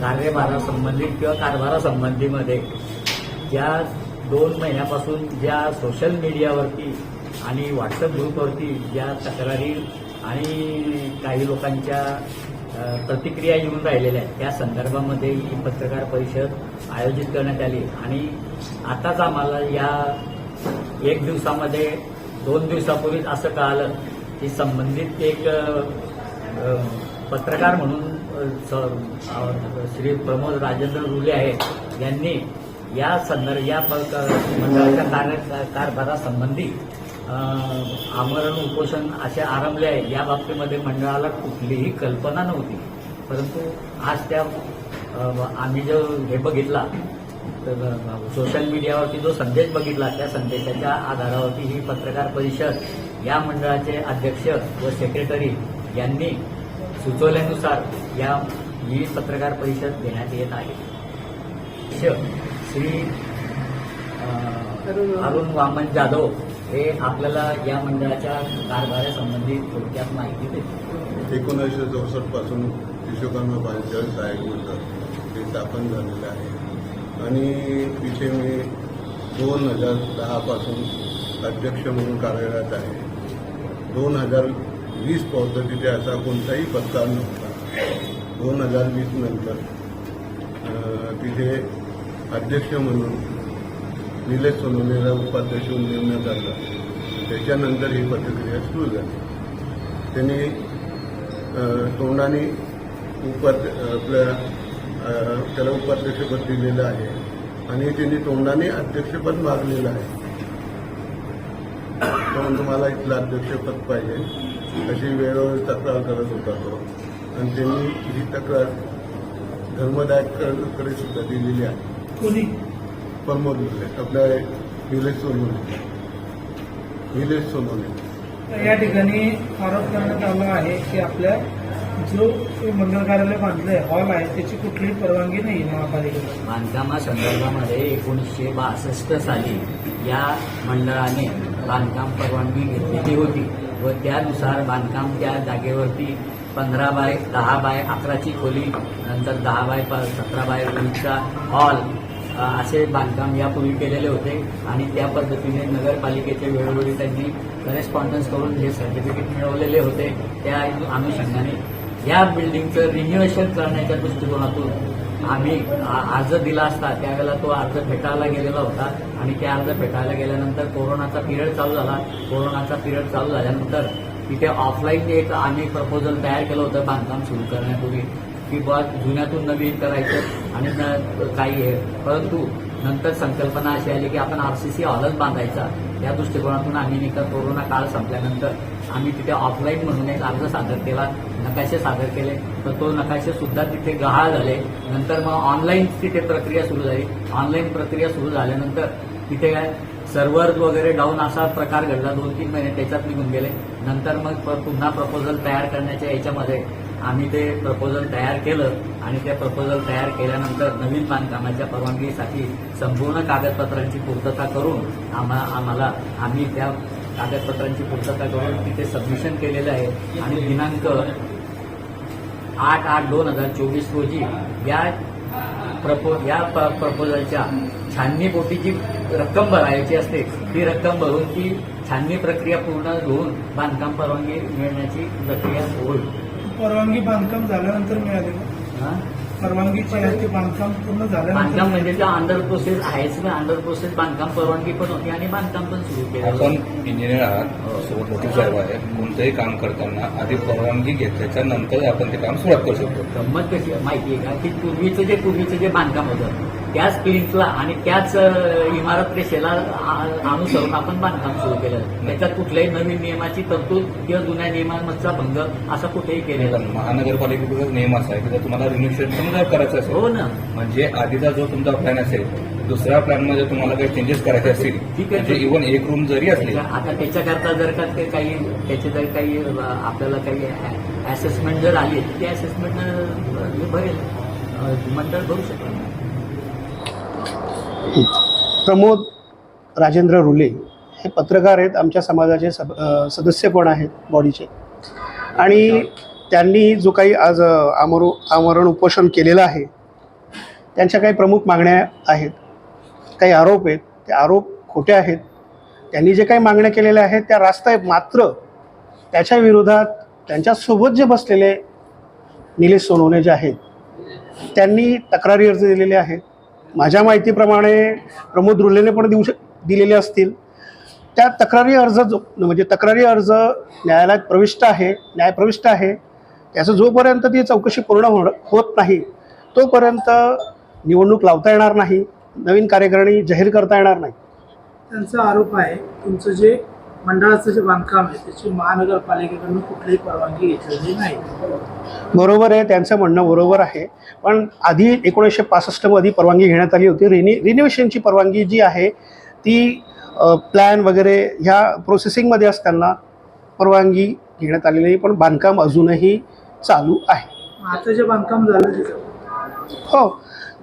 कार्यभारासंबंधित किंवा कारभारासंबंधीमध्ये ज्या दोन महिन्यापासून ज्या सोशल मीडियावरती आणि व्हॉट्सअप ग्रुपवरती ज्या तक्रारी आणि काही लोकांच्या प्रतिक्रिया येऊन राहिलेल्या आहेत त्या संदर्भामध्ये ही पत्रकार परिषद आयोजित करण्यात आली. आणि आताच आम्हाला या एक दिवसामध्ये दोन दिवसापूर्वीच असं कळालं की संबंधित एक पत्रकार म्हणून श्री प्रमोद राजेंद्र रुले आहेत यांनी या संदर्भ या मंडळाच्या कार्य कारभारासंबंधी आमरण उपोषण असे आरंभले आहे या बाबतीमध्ये मंडळाला कुठलीही कल्पना नव्हती. परंतु आज त्या आम्ही जो हे बघितला तर सोशल मीडियावरती जो संदेश बघितला त्या संदेशाच्या आधारावरती ही पत्रकार परिषद या मंडळाचे अध्यक्ष व सेक्रेटरी यांनी सुचवल्यानुसार या ही पत्रकार परिषद घेण्यात येत आहे. श्री अरुण वामन जाधव हे आपल्याला या मंडळाच्या कारभारासंबंधी थोडक्यात माहिती देतील. एकोणीसशे चौसष्टपासून विश्वकर्मा पंचायत सहाय्यक मंडळ हे स्थापन झालेलं आहे. आणि तिथे मी दोन हजार दहापासून अध्यक्ष म्हणून कार्यरत आहे. दोन हजार वीस पर्यंत तिथे असा कोणताही पत्ता नव्हता दोन हजार वीस नंतर तिथे अध्यक्ष म्हणून निलेश सोनवणेला उपाध्यक्ष म्हणून नेमण्यात आलं. त्याच्यानंतर ही प्रतिक्रिया सुरू झाली. त्यांनी तोंडाने उपाध्य आपल्या त्याला उपाध्यक्षपद दिलेलं आहे आणि त्यांनी तोंडाने अध्यक्षपद मागलेलं आहे. म्हणून तुम्हाला इथलं अध्यक्षपद पाहिजे. अशी वेळोवेळी तक्रार करत होता तो. आणि त्यांनी ही तक्रार धर्मदायकडे सुद्धा दिलेली आहे. कोणी? प्रमोद आपल्या निलेश सोनवणे निलेश सोनवणे या ठिकाणी आरोप करण्यात आला आहे की आपल्या जो मंगल कार्यालय बांधलंय हॉल आहे त्याची कुठलीही परवानगी नाही महापालिकेला. बांधकामासंदर्भामध्ये एकोणीसशे बासष्ट साली या मंडळाने बांधकाम परवानगी घेतलेली होती व त्यानुसार बांधकाम त्या जागेवरती पंधरा बाय दहा बाय अकराची खोली नंतर दहा बाय सतरा बाय वीसचा हॉल असे बांधकाम यापूर्वी केलेले होते. आणि त्या पद्धतीने नगरपालिकेचे वेळोवेळी त्यांनी करेस्पॉन्डन्स करून हे सर्टिफिकेट मिळवलेले होते. त्या अनुषंगाने या बिल्डिंगचं रिन्युएशन करण्याच्या दृष्टिकोनातून आम्ही अर्ज दिला असता त्यावेळेला तो अर्ज फेटाळला गेलेला होता. आणि त्या अर्ज फेटाळला गेल्यानंतर कोरोनाचा पिरियड चालू झाला. कोरोनाचा पिरियड चालू झाल्यानंतर तिथे ऑफलाईन एक आम्ही प्रपोजल तयार केलं होतं बांधकाम सुरू करण्यापूर्वी. की बुवा जुन्यातून नवीन करायचं आणि न- काही आहे परंतु नंतर संकल्पना अशी आली की आपण आरसीसी हॉलच बांधायचा. या दृष्टिकोनातून आम्ही नाही कोरोना काळ संपल्यानंतर आम्ही तिथे ऑफलाईन म्हणून एक अर्ज सादर केला. नकाशे सादर केले. तर तो नकाशे सुद्धा तिथे गहाळ झाले. नंतर मग ऑनलाईन तिथे प्रक्रिया सुरू झाली. ऑनलाईन प्रक्रिया सुरू झाल्यानंतर तिथे काय सर्व्हर वगैरे डाऊन असा प्रकार घडला दोन तीन महिने त्याच्यात निघून गेले. नंतर मग पुन्हा प्रपोजल तयार करण्याच्या याच्यामध्ये आम्ही ते प्रपोजल तयार केलं आणि ते प्रपोजल तयार केल्यानंतर नवीन बांधकामाच्या परवानगीसाठी संपूर्ण कागदपत्रांची पूर्तता करून आम्हा आम्हाला आम्ही त्या कागदपत्रांची पूर्तता करून तिथे सबमिशन केलेलं आहे. आणि दिनांक आठ आठ दोन हजार चोवीस रोजी या प्रपो या प्रपोजलच्या छाननीपोटी जी रक्कम भरायची असते. ती रक्कम भरून ती छाननी प्रक्रिया पूर्ण होऊन बांधकाम परवानगी मिळण्याची प्रक्रिया होईल. परवानगी बांधकाम झाल्यानंतर मिळाली? हा? आहे ते बांधकाम पूर्ण बांधकाम झाल्यानंतर म्हणजे त्या अंडर प्रोसेस आहेच ना. अंडर प्रोसेस बांधकाम परवानगी पण होती आणि बांधकाम पण सुरू केलं. आपण इंजिनियर आहात. सोबत मोठी साहेब आहे कोणतंही काम करताना आधी परवानगी घेतल्याच्या नंतर आपण ते काम सुरुवात करू शकतो. गंमत कशी माहिती आहे का? की पूर्वीचं जे पूर्वीचं जे बांधकाम होतं त्याच प्लिंथला आणि त्याच इमारत रेषेला अनुसरून आपण बांधकाम सुरू केलं. त्याच्यात कुठल्याही नवीन नियमाची तरतूद किंवा जुन्या नियमांचा भंग असा कुठेही केलेला नाही. महानगरपालिकेचा नियम असा आहे की जर तुम्हाला रिन्युएशन जर करायचं असेल हो ना. म्हणजे आधीचा जो तुमचा प्लॅन असेल दुसऱ्या प्लॅनमध्ये तुम्हाला काही चेंजेस करायचे असतील ठीक आहे. म्हणजे इव्हन एक रूम जरी असली. आता त्याच्याकरता जर का ते काही त्याचे जर काही आपल्याला काही असेसमेंट जर आली ती असेसमेंट भरेल. मंडळ भरू शकतो. प्रमोद राजेंद्र रुले हे पत्रकार आहेत आमच्या समाजाचे सब सदस्य पण आहेत बॉडीचे. आणि त्यांनी जो काही आज आमरो आमरण उपोषण केलेलं आहे त्यांच्या काही प्रमुख मागण्या आहेत. काही आरोप आहेत ते आरोप खोटे आहेत. त्यांनी जे काही मागण्या केलेल्या आहेत त्या रास्त आहेत मात्र त्याच्या विरोधात त्यांच्यासोबत जे बसलेले निलेश सोनवणे जे आहेत त्यांनी तक्रारी अर्ज दिलेले आहेत. माझ्या माहितीप्रमाणे प्रमोद रुलेने पण देऊ शक दिलेले असतील. त्या तक्रारी अर्ज जो म्हणजे तक्रारी अर्ज न्यायालयात प्रविष्ट आहे न्यायप्रविष्ट आहे त्याचं जोपर्यंत ती चौकशी पूर्ण हो होत नाही तोपर्यंत निवडणूक लावता येणार नाही नवीन कार्यकारिणी जाहीर करता येणार नाही. त्यांचा आरोप आहे तुमचं जे मंडळाचं जे बांधकाम आहे त्याची महानगरपालिकेकडून कुठलीही परवानगी घेतलेली नाही. बरोबर आहे त्यांचं म्हणणं बरोबर आहे. पण आधी एकोणीसशे पासष्टमध्ये परवानगी घेण्यात आली होती. रिनी रिन्युएशनची परवानगी जी आहे ती प्लॅन वगैरे ह्या प्रोसेसिंगमध्ये असताना परवानगी घेण्यात आलेली आहे पण बांधकाम अजूनही चालू आहे. आता जे बांधकाम झालं तिथं हो.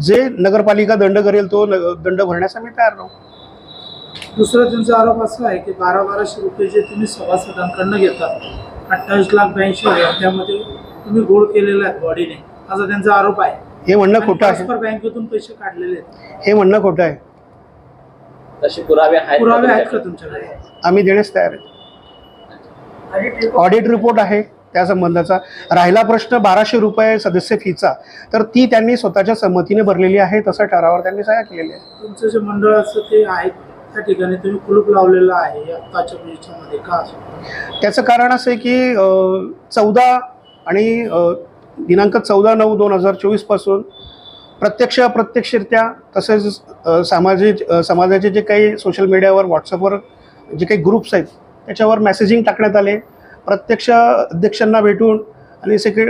जे नगरपालिका दंड करेल तो न दंड भरण्यास आम्ही तयार राहू. दुसरा त्यांचा आरोप असा आहे की बारा बाराशे रुपये जे तुम्ही सभासदांकडनं घेतात अठ्ठावीस लाख ब्याऐंशी हजार त्यामध्ये तुम्ही गोळ केलेला आहे बॉडीने असा त्यांचा आरोप आहे. हे म्हणणं खोटं आहे ट्रान्सफर बँकेतून पैसे काढलेले आहेत. हे म्हणणं खोटं आहे. तसे पुरावे आहेत पुरावे आहेत का तुमच्याकडे? आम्ही देण्यास तयार आहे. ऑडिट रिपोर्ट आहे. त्या संबंधाचा. राहिला प्रश्न बाराशे रुपये सदस्य फीचा तर ती त्यांनी स्वतःच्या संमतीने भरलेली आहे तसं ठरावावर त्यांनी सह्या केलेली आहे तुमचं जे मंडळ असं ते आहे त्या ठिकाणी तुम्ही कुलूप लावलेलं आहे आत्ताच्या मध्ये का असं? त्याचं कारण असं आहे की चौदा आणि दिनांक चौदा नऊ दोन हजार चोवीसपासून प्रत्यक्ष अप्रत्यक्षरित्या तसेच सामाजिक समाजाचे जे काही सोशल मीडियावर व्हॉट्सअपवर जे काही ग्रुप्स आहेत त्याच्यावर मेसेजिंग टाकण्यात आले. प्रत्यक्ष अध्यक्षांना भेटून आणि सेक्रे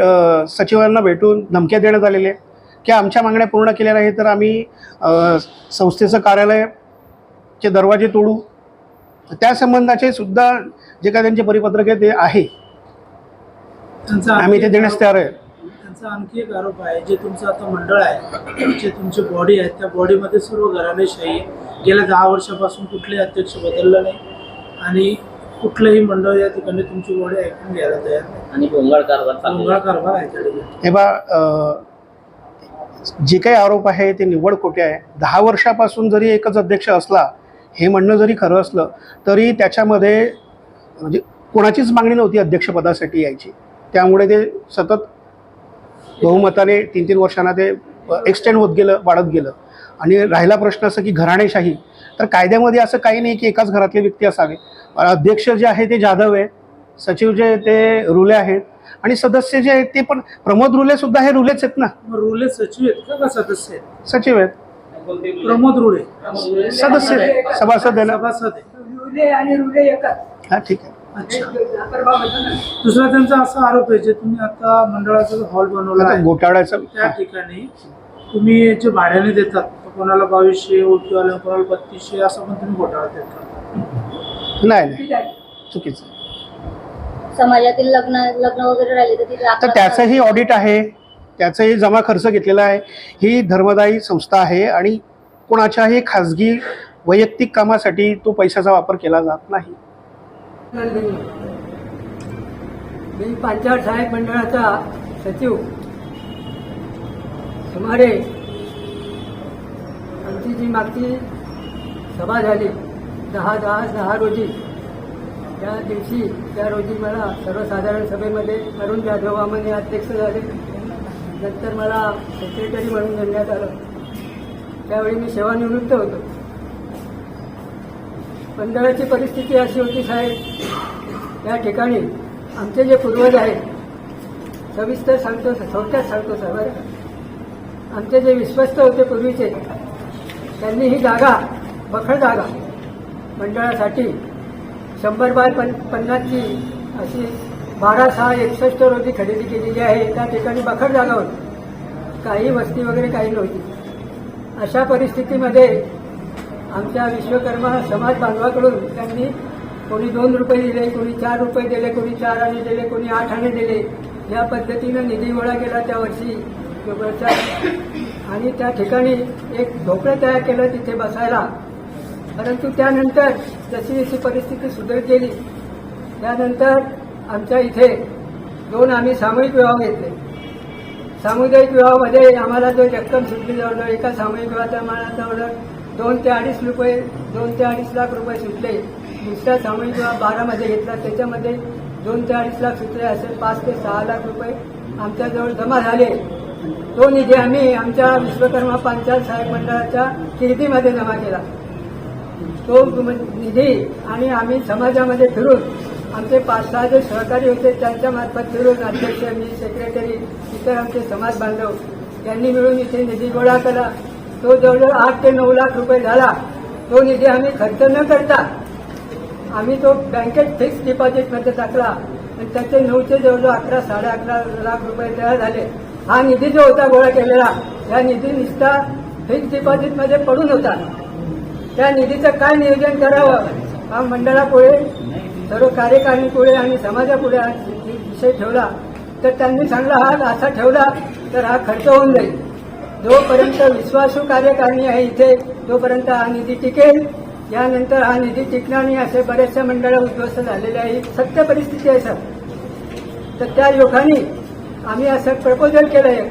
सचिवांना भेटून धमक्या देण्यात आलेल्या की आमच्या मागण्या पूर्ण केल्या नाही तर आम्ही संस्थेचं कार्यालय चे दरवाजे तोडू. त्या संबंधाचे सुद्धा जे काय त्यांचे परिपत्रक आहे ते आहे. त्यांचा आम्ही ते देण्यास तयार आहे. त्यांचा आणखी एक आरोप आहे जे तुमचं आता मंडळ आहे जे तुमची बॉडी आहे त्या बॉडीमध्ये सर्व घराणेशाही आहे. गेल्या दहा वर्षापासून कुठलेही अध्यक्ष बदललं नाही. आणि कुठलंही मंडळ या ठिकाणी तुमची बॉडी ऐकून घ्यायला तयार नाही. आणि गोंगाळ कारभार चाललेला कारभार आहे त्या ठिकाणी. हे बा जे काही आरोप आहे ते निव्वळ खोटे आहे. दहा वर्षापासून जरी एकच अध्यक्ष असला हे म्हणणं जरी खरं असलं तरी त्याच्यामध्ये म्हणजे कोणाचीच मागणी नव्हती अध्यक्षपदासाठी यायची. त्यामुळे ते सतत बहुमताने तीन तीन वर्षांना ते एक्सटेंड होत गेलं वाढत गेलं. आणि राहिला प्रश्न असं की घराणेशाही. तर कायद्यामध्ये असं काही नाही की एकाच घरातले व्यक्ती असावे. अध्यक्ष जे आहे ते जाधव आहे सचिव जे ते रुले आहेत आणि सदस्य जे आहेत ते पण प्रमोद रुले सुद्धा हे रुलेच आहेत ना. रुले सचिव आहेत का का सदस्य आहेत? सचिव आहेत. प्रमोद रुळे सदस्य. सभासद हा ठीक आहे. अच्छा. दुसरा त्यांचा असा आरोप आहे जे तुम्ही आता मंडळाचा हॉल बनवला घोटाळ्याचं? त्या ठिकाणी तुम्ही जे भाड्याने देतात तर कोणाला बावीसशे ओळखीवाल्या कोणाला बत्तीसशे असं पण तुम्ही घोटाळा देतात नाही नाही. चुकीचं. समाजातील लग्न लग्न वगैरे राहिले तर त्याचंही ऑडिट आहे. त्याचंही जमा खर्च घेतलेला आहे. ही धर्मदायी संस्था आहे आणि कोणाच्याही खाजगी वैयक्तिक कामासाठी तो पैशाचा वापर केला जात नाही. मी पंचायत साहेब मंडळाचा सचिव. सुमारे आमची जी मागची सभा झाली दहा दहा दहा रोजी. त्या दिवशी त्या रोजी मला सर्वसाधारण सभेमध्ये अरुण जाधव आम्हाला अध्यक्ष झाले. नंतर मला सेक्रेटरी म्हणून नेमण्यात आलं. त्यावेळी मी सेवानिवृत्त होतो. मंडळाची परिस्थिती अशी होती साहेब या ठिकाणी आमचे जे पूर्वज आहेत सविस्तर सांगतो थोडक्यात सांगतो सर आमचे जे विश्वस्त होते पूर्वीचे त्यांनी ही जागा बखड जागा मंडळासाठी शंभर बाय पन पन्नासची अशी बारा सहा एकसष्ट रोजी खरेदी केलेली आहे. त्या ठिकाणी बखर जागा होती. काही वस्ती वगैरे काही नव्हती. अशा परिस्थितीमध्ये आमच्या विश्वकर्मा समाज बांधवाकडून त्यांनी कोणी दोन रुपये दिले कोणी चार रुपये दिले कोणी चार आणे दिले कोणी आठ आणे दिले या पद्धतीनं निधी गोळा केला त्या वर्षी आणि त्या ठिकाणी एक ढोकळं तयार केलं तिथे बसायला. परंतु त्यानंतर जशी जशी परिस्थिती सुधरत गेली त्यानंतर आमच्या इथे दोन आम्ही सामूहिक विवाह घेतले. सामुदायिक विवाहामध्ये आम्हाला जो रक्कम सुटली जवळ एका सामूहिक विवाहाच्या आम्हाला जवळ दोन ते अडीच रुपये दोन ते अडीच लाख रुपये सुटले. दुसऱ्या सामूहिक विवाह बारामध्ये घेतला. त्याच्यामध्ये दोन ते अडीच लाख सुटले असे पाच ते सहा लाख रुपये आमच्याजवळ जमा झाले. तो निधी आम्ही आमच्या विश्वकर्मा पंचायत साहेब मंडळाच्या किर्दीमध्ये जमा केला. तो निधी आणि आम्ही समाजामध्ये फिरून आमचे पाच सहा जे सहकारी होते त्यांच्या मार्फत फिरून अध्यक्ष मी सेक्रेटरी इतर आमचे समाज बांधव त्यांनी मिळून इथे निधी गोळा केला. तो जवळजवळ आठ ते नऊ लाख रुपये झाला. तो निधी आम्ही खर्च न करता आम्ही तो बँकेत फिक्स डिपॉझिटमध्ये टाकला. आणि त्याचे नऊचे जवळजवळ अकरा साडे अकरा लाख रुपये तयार झाले. हा निधी जो होता गोळा केलेला या निधी नुसता फिक्स डिपॉझिटमध्ये पडून होता. त्या निधीचं काय नियोजन करावं हा मंडळापुढे सर्व कार्यकारिणीपुढे आणि समाजापुढे हा विषय ठेवला तर त्यांनी सांगला हा असा ठेवला तर हा खर्च होऊन जाईल. जोपर्यंत विश्वासू कार्यकारिणी आहे इथे तोपर्यंत हा निधी टिकेल. यानंतर हा निधी टिकणार नाही असे बऱ्याचशा मंडळं उद्ध्वस्त झालेले आहे सत्य परिस्थिती आहे सर. तर त्या लोकांनी आम्ही असं प्रपोजल आहे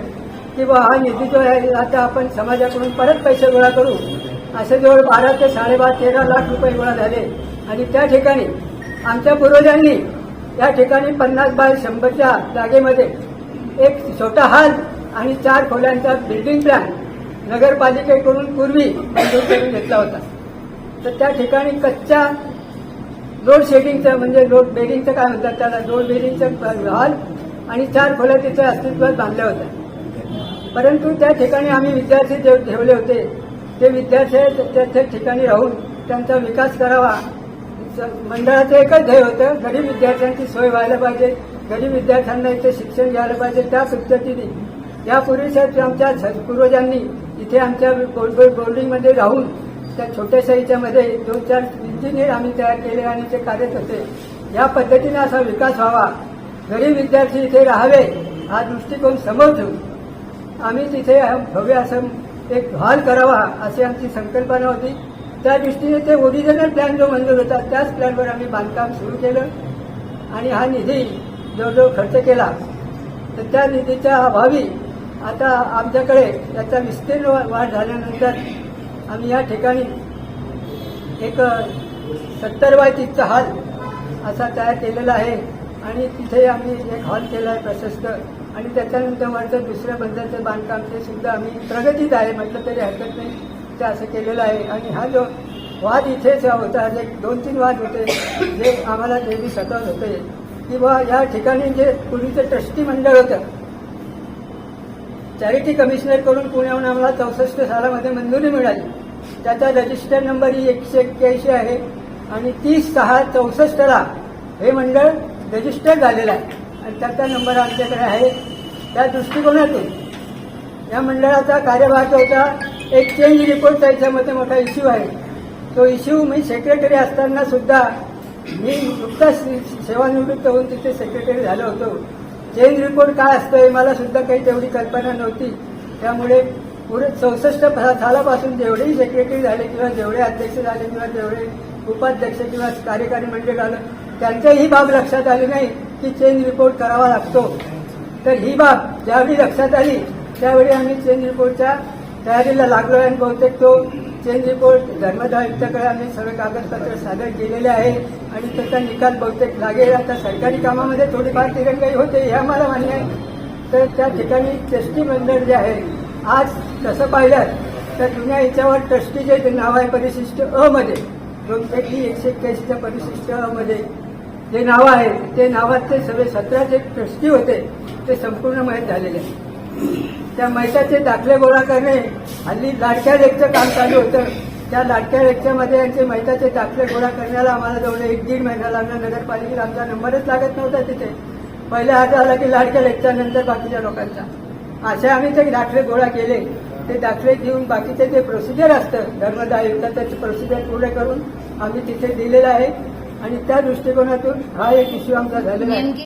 की बा हा निधी जो आहे आता आपण समाजाकडून परत पैसे गोळा करू. असे जवळ बारा ते साडेबारा तेरा लाख रुपये गोळा झाले. आणि त्या ठिकाणी आमच्या पूर्वजांनी या ठिकाणी पन्नास बाय शंभरच्या जागेमध्ये एक छोटा हॉल आणि चार खोल्यांचा बिल्डिंग प्लॅन नगरपालिकेकडून पूर्वी मंजूर करून घेतला होता. तर त्या ठिकाणी कच्च्या लोड शेडिंगचं म्हणजे लोड बेडिंगचं काय म्हणतात त्याला? लोड बेडिंगचं हॉल आणि चार खोल्या तिथे अस्तित्वात बांधल्या होत्या. परंतु त्या ठिकाणी आम्ही विद्यार्थी जे ठेवले होते ते विद्यार्थी त्या त्या ठिकाणी राहून त्यांचा विकास करावा मंडळाचं एकच ध्येय होतं गरीब विद्यार्थ्यांची सोय व्हायला पाहिजे गरीब विद्यार्थ्यांना इथे शिक्षण घ्यायला पाहिजे त्या पद्धतीने. यापूर्वीच्या आमच्या पूर्वजांनी इथे आमच्या बोर्डिंगमध्ये राहून त्या छोट्याशा ह्याच्यामध्ये दोन चार इंजिनियर आम्ही तयार केले आणि ते कार्यरत होते. या पद्धतीने असा विकास व्हावा. गरीब विद्यार्थी इथे राहावे हा दृष्टिकोन समोर ठेवून आम्ही तिथे भव्य असं एक हॉल करावा अशी आमची संकल्पना होती. त्या दृष्टीने ते ओरिजिनल प्लॅन जो मंजूर होता त्याच प्लॅनवर आम्ही बांधकाम सुरू केलं. आणि हा निधी जवळजवळ खर्च केला. तर त्या निधीच्या अभावी आता आमच्याकडे याचा विस्तीर्ण वाढ झाल्यानंतर आम्ही या ठिकाणी एक सत्तर बाय तीसचा हॉल असा तयार केलेला आहे. आणि तिथे आम्ही एक हॉल केला आहे प्रशस्त. आणि त्याच्यानंतर वरचं दुसऱ्या बंदरचं बांधकाम ते सुद्धा आम्ही प्रगतीत आहे. म्हटलं तरी हरकत नाही. ते असं केलेलं आहे. आणि हा जो वाद इथेच होता जे दोन तीन वाद होते जे आम्हाला नेहमी सतत होते की बा या ठिकाणी जे पूर्वीचं ट्रस्टी मंडळ होतं चॅरिटी कमिशनरकडून पुण्याहून आम्हाला चौसष्ट सालामध्ये मंजुरी मिळाली. त्याचा रजिस्टर नंबर ही एकशे एक्क्याऐंशी आहे. आणि तीस सहा चौसष्टला हे मंडळ रजिस्टर झालेलं आहे. आणि त्याचा नंबर आमच्याकडे आहे. त्या दृष्टिकोनातून या मंडळाचा कार्यभार जो होता एक चेंज रिपोर्टचा याच्यामध्ये मोठा इश्यू आहे. तो इश्यू मी सेक्रेटरी असताना सुद्धा मी नुकताच सेवानिवृत्त होऊन तिथे सेक्रेटरी झालो होतो. चेंज रिपोर्ट काय असतं हे मला सुद्धा काही तेवढी कल्पना नव्हती. त्यामुळे पुढे चौसष्ट सालापासून जेवढेही सेक्रेटरी झाले किंवा जेवढे अध्यक्ष झाले किंवा जेवढे उपाध्यक्ष किंवा कार्यकारी मंडळ आलं त्यांच्या ही बाब लक्षात आली नाही की चेंज रिपोर्ट करावा लागतो. तर ही बाब ज्यावेळी लक्षात आली त्यावेळी आम्ही चेंज रिपोर्टच्या तयारीला लागलो आणि बहुतेक तो चेंज रिपोर्ट धर्मदाय आयुक्ताकडे आम्ही सर्व कागदपत्र सादर केलेले आहे आणि त्याचा निकाल बहुतेक लागेल. आता सरकारी कामामध्ये थोडीफार तिरंगाई होते हे आम्हाला मान्य आहे. तर त्या ठिकाणी ट्रस्टी मंडळ जे आहे आज तसं पाहिलं तर जुन्या याच्यावर ट्रस्टीचे जे नाव आहे परिशिष्ट अ मध्ये दोनशे एकशे एक्क्याऐंशीच्या परिशिष्ट अ मध्ये जे नाव आहे ते नावात ते सगळे सतरा जे ट्रस्टी होते ते संपूर्ण माहीत झालेले आहे. त्या मैशाचे दाखले गोळा करणे हल्ली लाडक्या लेकचं काम चालू होतं. त्या लाडक्या लेकच्यामध्ये यांचे मैशाचे दाखले गोळा करण्याला आम्हाला जवळ एक दीड महिना लागला. नगरपालिकेला आमचा नंबरच लागत नव्हता तिथे. पहिले हात आला की लाडक्या लेकच्या नंतर बाकीच्या लोकांचा. असे आम्ही ते दाखले गोळा केले. ते दाखले देऊन बाकीचे जे प्रोसिजर असतं धर्मदाय आयुक्त त्याचे प्रोसिजर पूर्ण करून आम्ही तिथे दिलेलं आहे. आणि त्या दृष्टिकोनातून हा एक इश्यू आमचा झालेला आहे.